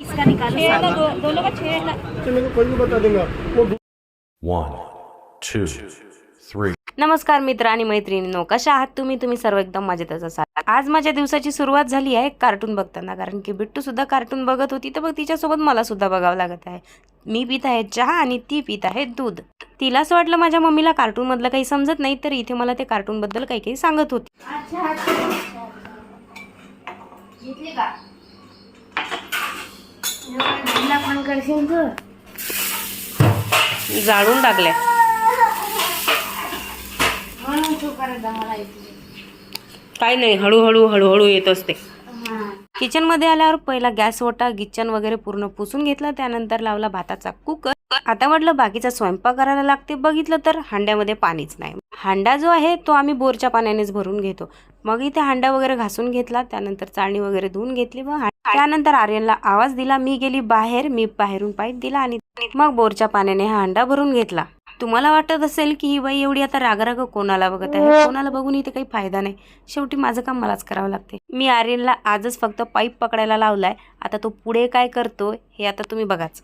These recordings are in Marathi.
इसका निकालो। छेड़ना दो, दोनों का छेड़ना तो मेरे को कोई भी बता देगा। वो One, two, three. नमस्कार मित्र आणि मैत्रिणींनो कशा आहात तुम्ही? तुम्ही सर्व एकदम मजेतच असाल. आज माझ्या दिवसाची सुरुवात झाली आहे कार्टून बघताना कारण की बिट्टू सुद्धा कार्टून बघत होती तर मग तिच्यासोबत मला सुद्धा बघावं लागत आहे. मी पित आहे चहा आणि ती पित आहे दूध. तिला असं वाटलं माझ्या मम्मीला कार्टून मधलं काही समजत नाही तर इथे मला ते कार्टून बद्दल काही काही सांगत होती. करशील जाळून टाकल्या काय काही नाही हळूहळू हळूहळू येत असते. किचन किचनमध्ये आल्यावर पहिला गॅस ओटा किचन वगैरे पूर्ण पुसून घेतला त्यानंतर लावला भाताचा कुकर. आता म्हटलं बाकीचा स्वयंपाक करायला लागते. बघितलं तर हांड्यामध्ये पाणीच नाही. हांडा जो आहे तो आम्ही बोरच्या पाण्यानेच भरून घेतो. मग इथे हांडा वगैरे घासून घेतला त्यानंतर चाळणी वगैरे धुवून घेतली व त्यानंतर आर्यनला आवाज दिला मी गेली बाहेर मी बाहेरून पाईप दिला आणि मग बोरच्या पाण्याने हा अंडा भरून घेतला. तुम्हाला वाटत असेल की ही बाई एवढी आता रागराग कोणाला बघत आहे? कोणाला बघून इथे काही फायदा नाही. शेवटी माझं काम मलाच करावं लागते. मी आर्यनला आजच फक्त पाईप पकडायला लावलाय. आता तो पुढे काय करतो हे आता तुम्ही बघाच.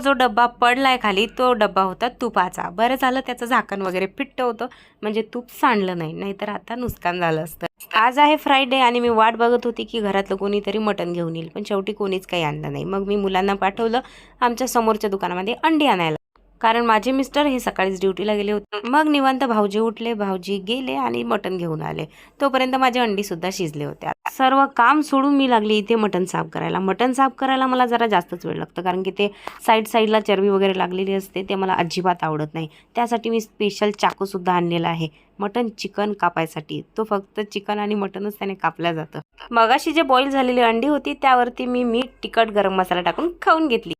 जो डब्बा पडलाय खाली तो डब्बा होता तुपाचा. बरं झालं त्याचं झाकण वगैरे फिट्ट होतं म्हणजे तूप सांडलं नाही नाहीतर आता नुकसान झालं असतं. आज आहे फ्रायडे आणि मी वाट बघत होती की घरातलं कोणीतरी मटण घेऊन येईल पण शेवटी कोणीच काही आणलं नाही. मग मी मुलांना पाठवलं आमच्या समोरच्या दुकानामध्ये अंडी आणायला. कारण माझे मिस्टर हे सकाळीच ड्युटीला गेले होते. मग निवांत भाऊजी उठले भाऊजी गेले आणि मटण घेऊन आले. तोपर्यंत माझे अंडी सुद्धा शिजले होते. सर्व काम सोडून मी लागली इथे मटण साफ करायला. मटण साफ करायला मला जरा जास्तच वेळ लागतं कारण की ते साईड साईडला चरबी वगैरे लागलेली असते ते मला अजिबात आवडत नाही. त्यासाठी मी स्पेशल चाकूसुद्धा आणलेला आहे. मटन चिकन कापायसाठी. तो फक्त चिकन आणि मटनच त्याने कापल्या जातं. मगाशी जे बॉईल झालेली अंडी होती त्यावरती मी मीठ तिखट गरम मसाला टाकून खाऊन घेतली.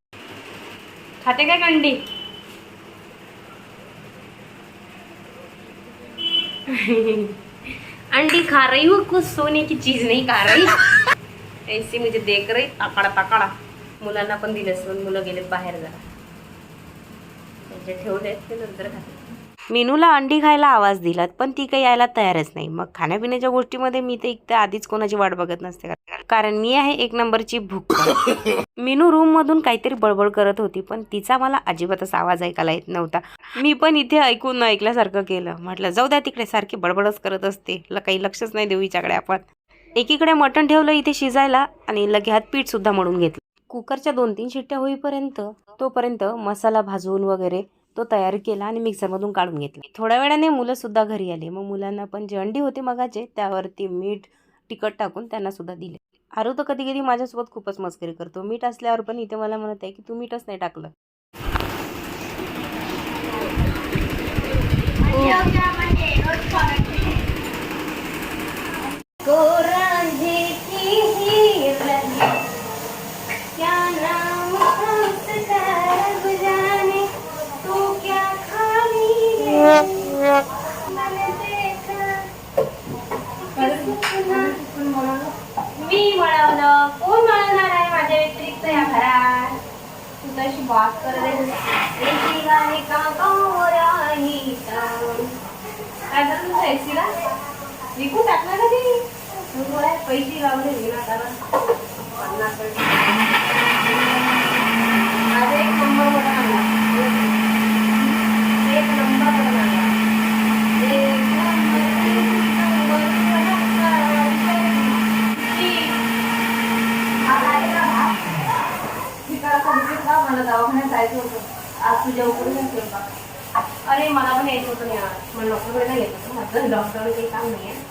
खाते काय अंडी अंडी खा रही हूँ कुछ सोने की चीज नहीं खा रही। ऐसी मुझे देख रही ताकाडा ताकाडा मुलांना पण दिले सोन मुलं गेले बाहेर जरा. त्यांचे ठेवले ते नंतर खाते मेनूला अंडी खायला आवाज दिलात पण ती काही यायला तयारच नाही. मग खाण्यापिण्याच्या गोष्टीमध्ये मी तर एक तर आधीच कोणाची वाट बघत नसते. कारण मी आहे एक नंबरची भूक. मेनू रूम मधून काहीतरी बडबड करत होती पण तिचा मला अजिबातच आवाज ऐकायला येत नव्हता. मी पण इथे ऐकून न ऐकल्यासारखं केलं. म्हटलं जाऊ द्या तिकडे सारखी बडबडच करत असते. काही लक्षच नाही देऊ हिच्याकडे आपण. एकीकडे मटण ठेवलं इथे शिजायला आणि लगे हात पीठ सुद्धा मळून घेतलं. कुकरच्या दोन तीन शिट्ट्या होईपर्यंत तोपर्यंत मसाला भाजून वगैरे तो तयार केला आणि मिक्सरमधून काढून घेतला. थोड्या वेळाने मुलंसुद्धा घरी आली. मग मुलांना पण जे अंडी होते मगाचे त्यावरती मीठ तिखट टाकून त्यांनासुद्धा दिले. आरू तर कधी कधी माझ्यासोबत खूपच मस्करी करतो. मीठ असल्यावर पण इथे मला म्हणत आहे की तू मीठच नाही टाकलं. कोरांजी पैसे लावले कारण पन्नास माझा एक नंबर बघा आणला एक नंबर आणला का मला दवाखान्यात जायचं होतं आज तुझ्या उकडून स्वयंपाक अरे मला पण यायचं होतं नाही मला डॉक्टरकडे नाही येत होतं माझं डॉक्टरकडे काही काम नाही आहे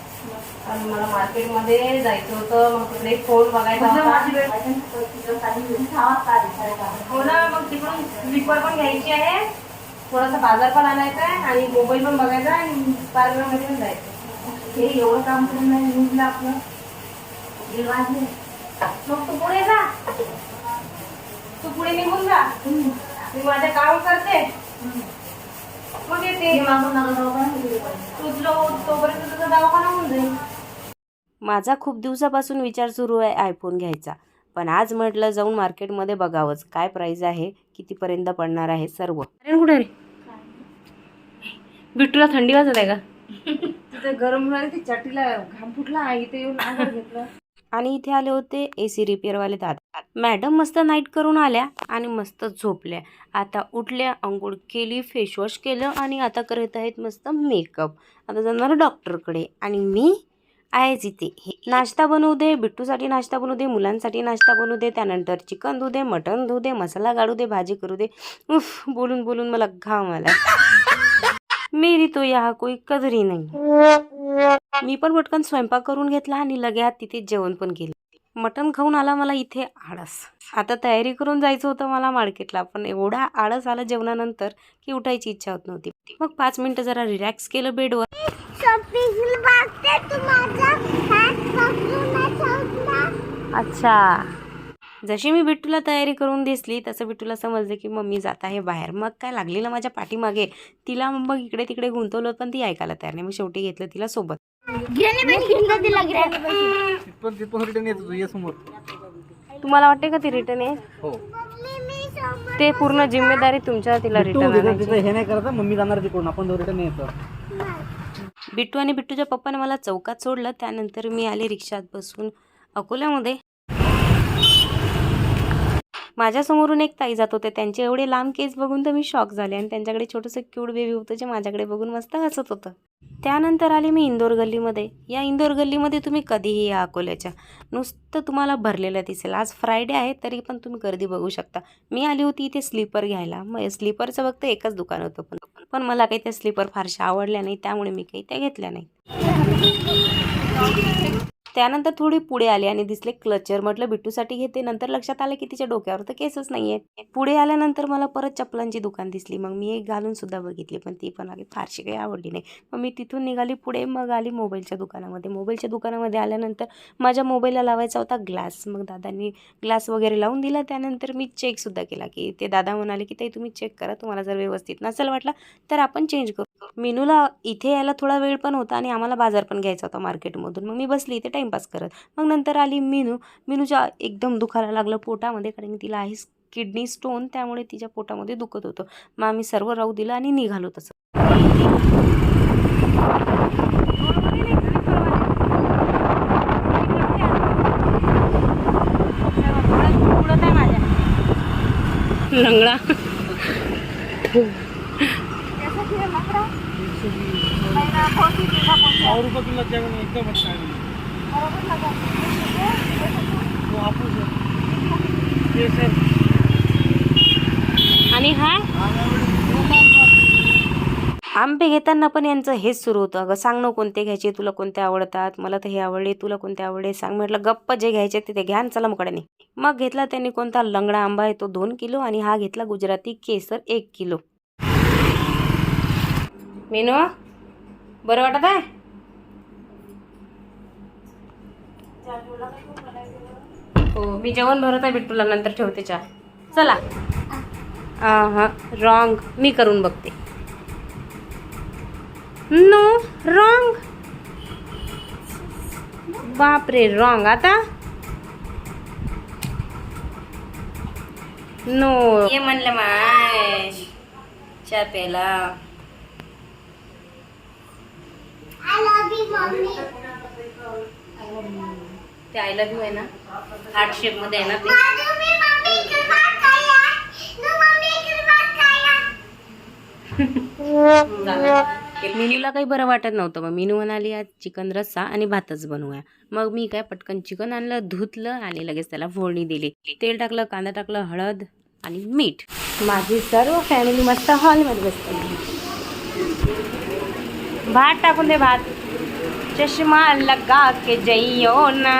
पण मला मार्केटमध्ये जायचं होतं मग तिकडे फोन बघायचा हो ना मग तिकडून स्लीपर पण घ्यायची आहे. थोडासा बाजार पण आणायचा आहे आणि मोबाईल पण बघायचा आणि पार्लरमध्ये पण जायचं हे एवढं काम करून नाही निघलं आपलं. मग तू पुढे जा. तू पुढे निघून जा. मी माझं काम करते. मग येते. तुझं तोपर्यंत तुझा दवाखाना माझा खूप दिवसापासून विचार सुरू आहे आयफोन घ्यायचा. पण आज म्हटलं जाऊन मार्केटमध्ये बघावंच. काय प्राईज आहे? कितीपर्यंत पडणार आहे सर्व? अरे कुठे रे? बिट्टूला थंडी वाजत आहे का? तिथे गरम ती चटीला घाम फुटला इथे येऊन घेतलं. आणि इथे आले होते ए सी रिपेअरवाले दादा. मॅडम मस्त नाईट करून आल्या आणि मस्त झोपल्या. आता उठल्या आंघोळ केली फेसवॉश केलं आणि आता करत आहेत मस्त मेकअप आता जाणार डॉक्टरकडे आणि मी आहेच इथे. हे नाश्ता बनवू दे बिट्टूसाठी नाश्ता बनवू दे मुलांसाठी नाश्ता बनवू दे त्यानंतर चिकन धुऊ दे मटण धुऊ दे मसाला गाडू दे भाजी करू दे. उफ बोलून बोलून मला घाम आला मेरी तो या कोई कदरी नाही. मी पण पटकन स्वयंपाक करून घेतला आणि लगेच तिथे जेवण पण केलं. मटण खाऊन आला मला इथे आळस. आता तयारी करून जायचं होतं मला मार्केटला पण एवढा आळस आला जेवणानंतर की उठायची इच्छा होत नव्हती. मग पाच मिनिटं जरा रिलॅक्स केलं बेडवर. अच्छा. जशी मी बिट्टूला तयारी करून दिसली तसं बिट्टूला समजलं की मम्मी जात आहे बाहेर. मग काय लागली ना माझ्या पाठीमागे? तिला मग इकडे तिकडे गुंतवलं पण ती ऐकायला तयार नाही. मग शेवटी घेतलं तिला सोबत. येतो तुम्हाला वाटते का ती रिटर्न आहे? हो. ते पूर्ण जिम्मेदारी तुमच्या तिला रिटर्न हे नाही करायचं मम्मी जाणार तिकडून. आपण रिटर्न यायचं बिट्टू आणि बिट्टूच्या पप्पाने मला चौकात सोडलं. त्यानंतर मी आले रिक्षात बसून अकोल्यामध्ये. माझ्यासमोरून एक ताई जात होते. त्यांचे एवढे लांब केस बघून तर मी शॉक झाले आणि त्यांच्याकडे छोटंसं क्यूड बेबी होतं जे माझ्याकडे बघून मस्त हसत होतं. त्यानंतर आले मी इंदोर गल्लीमध्ये. या इंदोर गल्लीमध्ये तुम्ही कधीही या अकोल्याच्या. नुसतं तुम्हाला भरलेलं दिसेल. आज फ्रायडे आहे तरी पण तुम्ही गर्दी बघू शकता. मी आली होती इथे स्लीपर घ्यायला. मग स्लीपरचं फक्त एकच दुकान होतं. पण पण मला काही त्या स्लीपर फारशा आवडल्या नाही त्यामुळे मी काही त्या घेतल्या नाही त्यानंतर थोडी पुढे आली आणि दिसले क्लचर. म्हटलं बिट्टूसाठी घेते. नंतर लक्षात आलं की तिच्या डोक्यावर तर केसच नाही आहे पुढे आल्यानंतर मला परत चपलांची दुकान दिसली. मग मी एक घालून सुद्धा बघितली पण ती पण आली. फारशी काही आवडली नाही. मग मी तिथून निघाली पुढे. मग आली मोबाईलच्या दुकानामध्ये. मोबाईलच्या दुकानामध्ये आल्यानंतर माझ्या मोबाईलला लावायचा होता ग्लास. मग दादांनी ग्लास वगैरे लावून दिला. त्यानंतर मी चेकसुद्धा केला की ते दादा म्हणाले की ताई तुम्ही चेक करा. तुम्हाला जर व्यवस्थित नसेल वाटला तर आपण चेंज करू. मेनूला इथे यायला थोडा वेळ पण होता आणि आम्हाला बाजार पण घ्यायचा होता मार्केटमधून. मग मी बसली इथे टाईमपास करत. मग नंतर आली मेनू. मेनूच्या एकदम दुखायला लागलं पोटामध्ये कारण की तिला आहे किडनी स्टोन त्यामुळे तिच्या पोटामध्ये दुखत होतं. मग आम्ही सर्व राहू दिलं आणि निघालो तसं. लंगडा सौ रुपये किलो तो हापूस आहे. केसर. आणि हा? आंबे घेताना पण यांचं हेच सुरू होतं. अगं सांग ना कोणते घ्यायचे तुला कोणते आवडतात? मला तर हे आवडले तुला कोणते आवडले? सांग. म्हटलं गप्प जे घ्यायचे ते ते घ्या आणि चला मुकड्याने. मग घेतला त्यांनी कोणता लंगडा आंबा आहे तो दोन किलो आणि हा घेतला गुजराती केसर एक किलो. मेनू बरं वाटत आहे? हो मी जेवण भरत आहे बिट्टूला नंतर ठेवते चहा. चला. हां रॉंग मी करून बघते. नो रॉंग बापरे रॉंग आता? नो. ये म्हणलं माय चहा प्यायला. ते आय लव्ह यू आहे ना? हार्ट शेपमध्ये आहे ना ते? मिनूला काही बरं वाटत नव्हतं मग मिनू म्हणाली आज चिकन रस्सा आणि भातच बनवूया. मग मी काय पटकन चिकन आणलं धुतलं आणि लगेच त्याला फोडणी दिली. तेल टाकलं कांदा टाकलं हळद आणि मीठ. माझी सर्व फॅमिली मस्त हॉलमध्ये बसते. भात टाकून दे भात. चष्मा लगा के जइयो ना.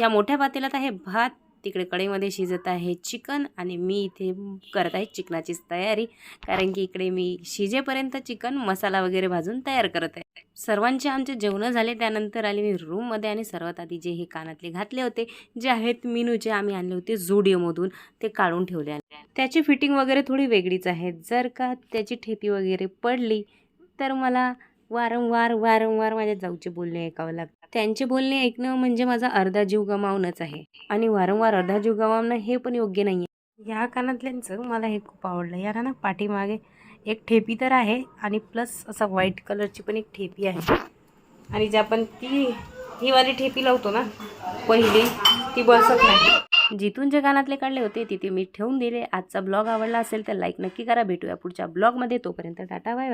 या मोठ्या पातेल्यात आहे भात तिकडे कढईमध्ये शिजत आहे चिकन आणि मी इथे करत आहे चिकनाचीच तयारी. कारण की इकडे मी शिजेपर्यंत चिकन मसाला वगैरे भाजून तयार करत आहे. सर्वांचे आमचे जेवणं झाले त्यानंतर आले मी रूममध्ये आणि सर्वात आधी जे हे कानातले घातले होते जे आहेत मेनूचे आम्ही आणले होते झुडिओमधून ते काढून ठेवले त्याची फिटिंग वगैरे थोडी वेगळीच आहे. जर का त्याची ठेपी वगैरे पडली तर मला वारंवार वारंवार माझ्या जाऊचे बोलणे ऐकावं लागतं. त्यांचे बोलणे ऐकणं म्हणजे माझा अर्धा जीव गमावणंच आहे. आणि वारंवार अर्धा जीव गमावणं हे पण योग्य नाही आहे ह्या कानातल्यांचं मला हे खूप आवडलं. या ना पाठीमागे एक ठेपी तर आहे आणि प्लस असा व्हाईट कलरची पण एक ठेपी आहे. आणि जे आपण ती ही वाली ठेपी लावतो ना पहिली ती बसत नाही. जिथून जे कानातले काढले होते तिथे मी ठेवून दिले. आजचा ब्लॉग आवडला असेल तर लाईक नक्की करा. भेटूया पुढच्या ब्लॉगमध्ये. तोपर्यंत टाटा बाय बाय.